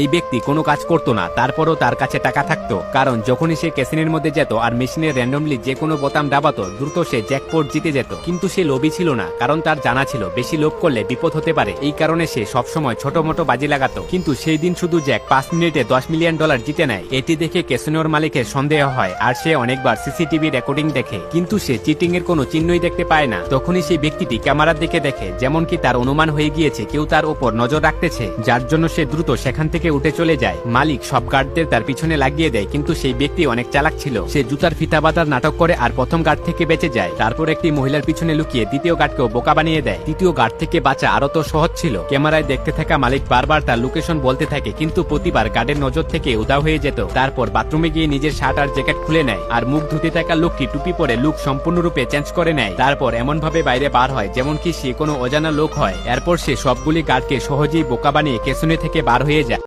এই ব্যক্তি কোনো কাজ করতো না, তারপরও তার কাছে টাকা থাকতো। কারণ যখনই সে ক্যাসিনের মধ্যে যেত আর মেশিনে র্যান্ডমলি যে কোনো বোতাম দাবাতো, দ্রুত সে জ্যাকপোর্ট জিতে যেত। কিন্তু সে লোভী ছিল না, কারণ তার জানা ছিল, বেশি লোভ করলে বিপদ হতে পারে। এই কারণে সে সবসময় ছোট মোটো বাজি লাগাতো। কিন্তু সেই দিন শুধু জ্যাক পাঁচ মিনিটে দশ মিলিয়ন ডলার জিতে নেয়। এটি দেখে ক্যাসিনোর মালিকের সন্দেহ হয়, আর সে অনেকবার সিসিটিভি রেকর্ডিং দেখে। কিন্তু সে চিটিং এর কোনো চিহ্নই দেখতে পায় না। তখনই সেই ব্যক্তিটি ক্যামেরার দিকে দেখে যেমন কি তার অনুমান হয়ে গিয়েছে, কেউ তার উপর নজর রাখতেছে, যার জন্য সে দ্রুত সেখান থেকে উঠে চলে যায়। মালিক সব গার্ডদের তার পিছনে লাগিয়ে দেয়, কিন্তু সেই ব্যক্তি অনেক চালাক ছিল। সে জুতার ফিতা বাঁধার নাটক করে আর প্রথম গার্ড থেকে বেঁচে যায়। তারপর একটি মহিলার পিছনে লুকিয়ে দ্বিতীয় গার্ডকেও বোকা বানিয়ে দেয়। তৃতীয় গার্ড থেকে বাঁচা আরও তো সহজ ছিল। ক্যামেরায় দেখতে থাকা মালিক বারবার তার লোকেশন বলতে থাকে, কিন্তু প্রতিবার গার্ডের নজর থেকে উদা হয়ে যেত। তারপর বাথরুমে গিয়ে নিজের শার্ট আর জ্যাকেট খুলে নেয় আর মুখ ধুতে থাকা লোকটি টুপি পরে লুক সম্পূর্ণরূপে চেঞ্জ করে নেয়। তারপর এমন ভাবে বাইরে বার হয়, যেমন কি সে কোনো অজানা লোক হয়। এরপর সে সবগুলি গার্ডকে সহজেই বোকা বানিয়ে কেসনে থেকে বার হয়ে যায়।